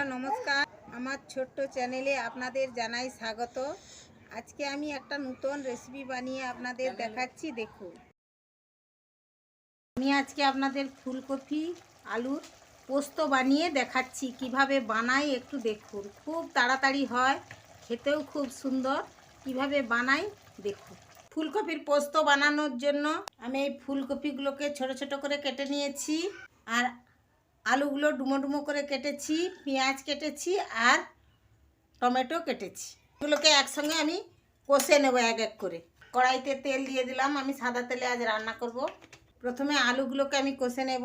বন্ধুরা, নমস্কার। আমার ছোট্ট চ্যানেলে আপনাদের জানাই স্বাগত। আজকে আমি একটা নতুন রেসিপি বানিয়ে আপনাদের দেখাচ্ছি, দেখুন। আমি আজকে আপনাদের ফুলকপি, আলুর পোস্ত বানিয়ে দেখাচ্ছি, কীভাবে বানাই একটু দেখুন। খুব তাড়াতাড়ি হয়, খেতেও খুব সুন্দর। কীভাবে বানাই, দেখুন। ফুলকপির পোস্ত বানানোর জন্য আমি এই ফুলকপিগুলোকে ছোট ছোট করে কেটে নিয়েছি। আর আলুগুলো ডুমো ডুমো করে কেটেছি, পেঁয়াজ কেটেছি আর টমেটো কেটেছি। এগুলোকে একসঙ্গে আমি কষে নেব এক এক করে। কড়াইতে তেল দিয়ে দিলাম, আমি সাদা তেলে আজ রান্না করব। প্রথমে আলুগুলোকে আমি কষে নেব।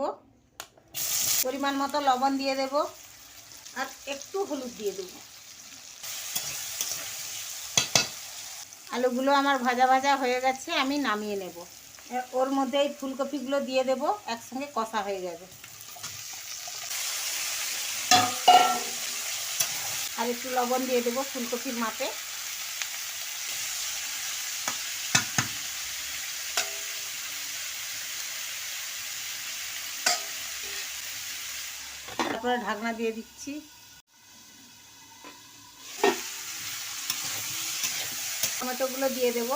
পরিমাণ মতো লবণ দিয়ে দেব আর একটু হলুদ দিয়ে দেব। আলুগুলো আমার ভাজা ভাজা হয়ে গেছে, আমি নামিয়ে নেব। ওর মধ্যে এই ফুলকপিগুলো দিয়ে দেব, একসঙ্গে কষা হয়ে যাবে। আর একটু লবণ দিয়ে দেবো ফুলকপির মাপে। তারপরে ঢাকনা দিয়ে দিচ্ছি। টমেটোগুলো দিয়ে দেবো।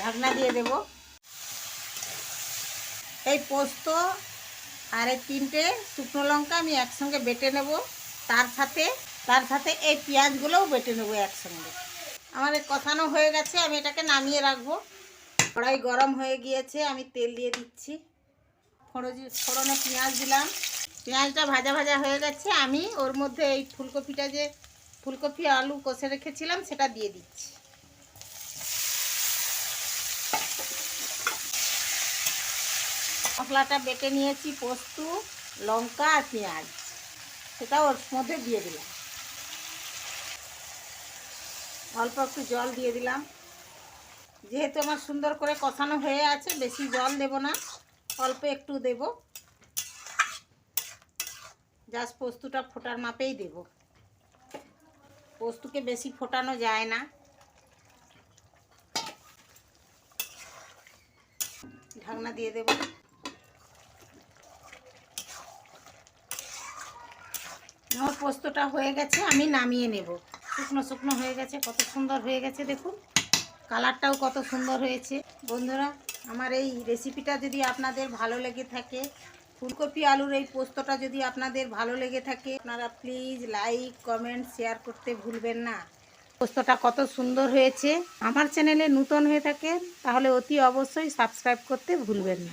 ঢাকনা দিয়ে দেবো। এই পোস্ত আর এই তিনটে শুকনো লঙ্কা আমি একসঙ্গে বেটে নেব। তার সাথে তার সাথে এই পেঁয়াজগুলোও বেটে নেব একসঙ্গে। আমার কষানো হয়ে গেছে, আমি এটাকে নামিয়ে রাখব। কড়াই গরম হয়ে গিয়েছে, আমি তেল দিয়ে দিচ্ছি। ফোড়জি, ফোড়নে পেঁয়াজ দিলাম। পেঁয়াজটা ভাজা ভাজা হয়ে গেছে, আমি ওর মধ্যে এই ফুলকপিটা যে ফুলকপি আলু কষে রেখেছিলাম, সেটা দিয়ে দিচ্ছি। মশলাটা বেটে নিয়েছি, পোস্ত, লঙ্কা আর পেঁয়াজ। সেটা ওর মধ্যে দিয়ে দিলাম। অল্প একটু জল দিয়ে দিলাম। যেহেতু আমার সুন্দর করে কষানো হয়ে আছে, বেশি জল দেব না, অল্প একটু দেব। জাস্ট পোস্তটা ফোটার মাপেই দেব। পোস্তকে বেশি ফোটানো যায় না। ঢাকনা দিয়ে দেবো। আমার পোস্তটা হয়ে গেছে, আমি নামিয়ে নেব। শুকনো শুকনো হয়ে গেছে, কত সুন্দর হয়ে গেছে দেখুন। কালারটাও কত সুন্দর হয়েছে। বন্ধুরা, আমার এই রেসিপিটা যদি আপনাদের ভালো লেগে থাকে, ফুলকপি আলুর এই পোস্তটা যদি আপনাদের ভালো লেগে থাকে, আপনারা প্লিজ লাইক কমেন্ট শেয়ার করতে ভুলবেন না। পোস্তটা কত সুন্দর হয়েছে। আমার চ্যানেলে নূতন হয়ে থাকে তাহলে অতি অবশ্যই সাবস্ক্রাইব করতে ভুলবেন না।